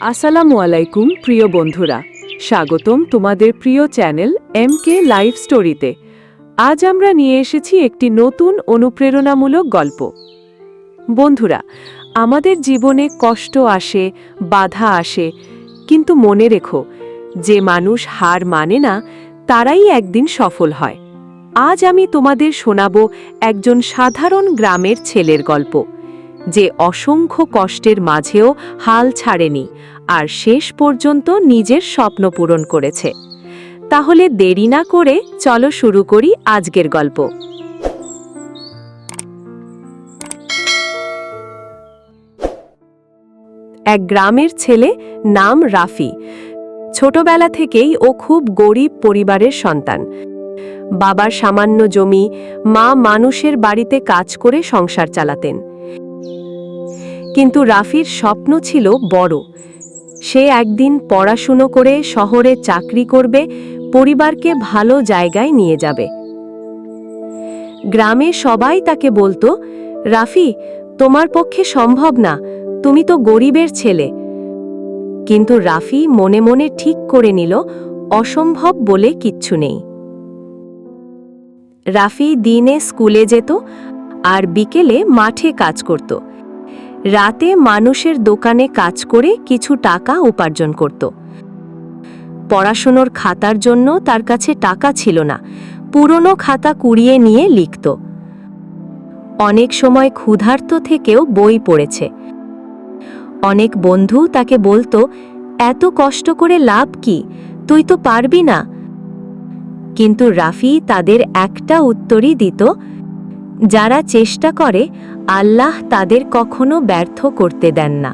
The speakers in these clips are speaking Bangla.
আসসালামু আলাইকুম, প্রিয় বন্ধুরা। স্বাগতম তোমাদের প্রিয় চ্যানেল এম কে লাইভ স্টোরিতে আজ আমরা নিয়ে এসেছি একটি নতুন অনুপ্রেরণামূলক গল্প। বন্ধুরা, আমাদের জীবনে কষ্ট আসে, বাধা আসে, কিন্তু মনে রেখো, যে মানুষ হার মানে না, তারাই একদিন সফল হয়। আজ আমি তোমাদের শোনাব একজন সাধারণ গ্রামের ছেলের গল্প, যে অসংখ্য কষ্টের মাঝেও হাল ছাড়েনি আর শেষ পর্যন্ত নিজের স্বপ্ন পূরণ করেছে। তাহলে দেরি না করে চলো শুরু করি আজকের গল্প। এক গ্রামের ছেলে নাম রাফি। ছোটবেলা থেকেই ও খুব গরিব পরিবারের সন্তান। বাবার সামান্য জমি মা মানুষের বাড়িতে কাজ করে সংসার চালাতেন। কিন্তু রাফির স্বপ্ন ছিল বড়। সে একদিন পড়াশুনো করে শহরে চাকরি করবে, পরিবারকে ভালো জায়গায় নিয়ে যাবে। গ্রামে সবাই তাকে বলতো, রাফি, তোমার পক্ষে সম্ভব না, তুমি তো গরিবের ছেলে। কিন্তু রাফি মনে মনে ঠিক করে নিল, অসম্ভব বলে কিচ্ছু নেই। রাফি দিনে স্কুলে যেত আর বিকেলে মাঠে কাজ করত। রাতে মানুষের দোকানে কাজ করে কিছু টাকা উপার্জন করত। পড়াশুনোর খাতার জন্য তার কাছে টাকা ছিল না, পুরনো খাতা কুড়িয়ে নিয়ে লিখত। অনেক সময় ক্ষুধার্ত থেকেও বই পড়েছে। অনেক বন্ধু তাকে বলতো, এত কষ্ট করে লাভ কি? তুই তো পারবি না। কিন্তু রাফি তাদের একটা উত্তরই দিত, যারা চেষ্টা করে, আল্লাহ তাদের কখনো ব্যর্থ করতে দেন না।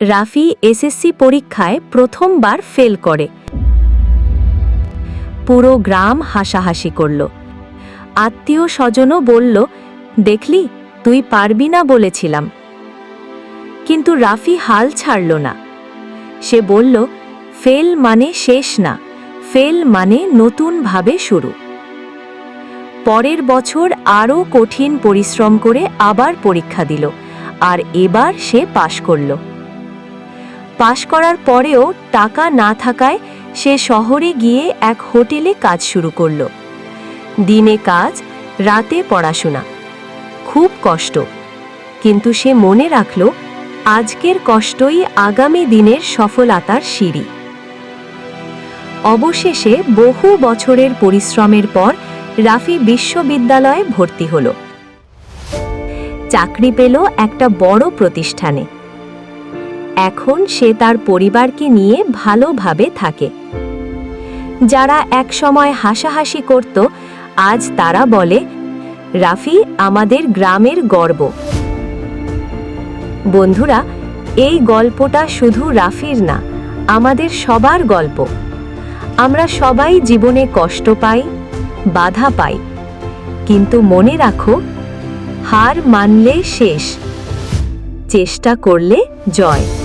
রাফি এসএসসি পরীক্ষায় প্রথমবার ফেল করে। পুরো গ্রাম হাসাহাসি করল। আত্মীয় স্বজনও বলল, দেখলি, তুই পারবি না বলেছিলাম। কিন্তু রাফি হাল ছাড়ল না। সে বলল, ফেল মানে শেষ না, ফেল মানে নতুনভাবে শুরু। পরের বছর আরও কঠিন পরিশ্রম করে আবার পরীক্ষা দিল, আর এবার সে পাশ করল। পাশ করার পরেও টাকা না থাকায় সে শহরে গিয়ে এক হোটেলে কাজ শুরু করল। দিনে কাজ, রাতে পড়াশোনা। খুব কষ্ট। কিন্তু সে মনে রাখল আজকের কষ্টই আগামী দিনের সফলতার সিঁড়ি। অবশেষে বহু বছরের পরিশ্রমের পর রাফি বিশ্ববিদ্যালয়ে ভর্তি হল। চাকরি পেল একটা বড় প্রতিষ্ঠানে। এখন সে তার পরিবারকে নিয়ে ভালোভাবে থাকে। যারা একসময় হাসাহাসি করত, আজ তারা বলে, রাফি, আমাদের গ্রামের গর্ব। বন্ধুরা, এই গল্পটা শুধু রাফির না, আমাদের সবার গল্প। আমরা সবাই জীবনে কষ্ট পাই, বাধা পাই। কিন্তু মনে রাখো, হার মানলে শেষ। চেষ্টা করলে জয়।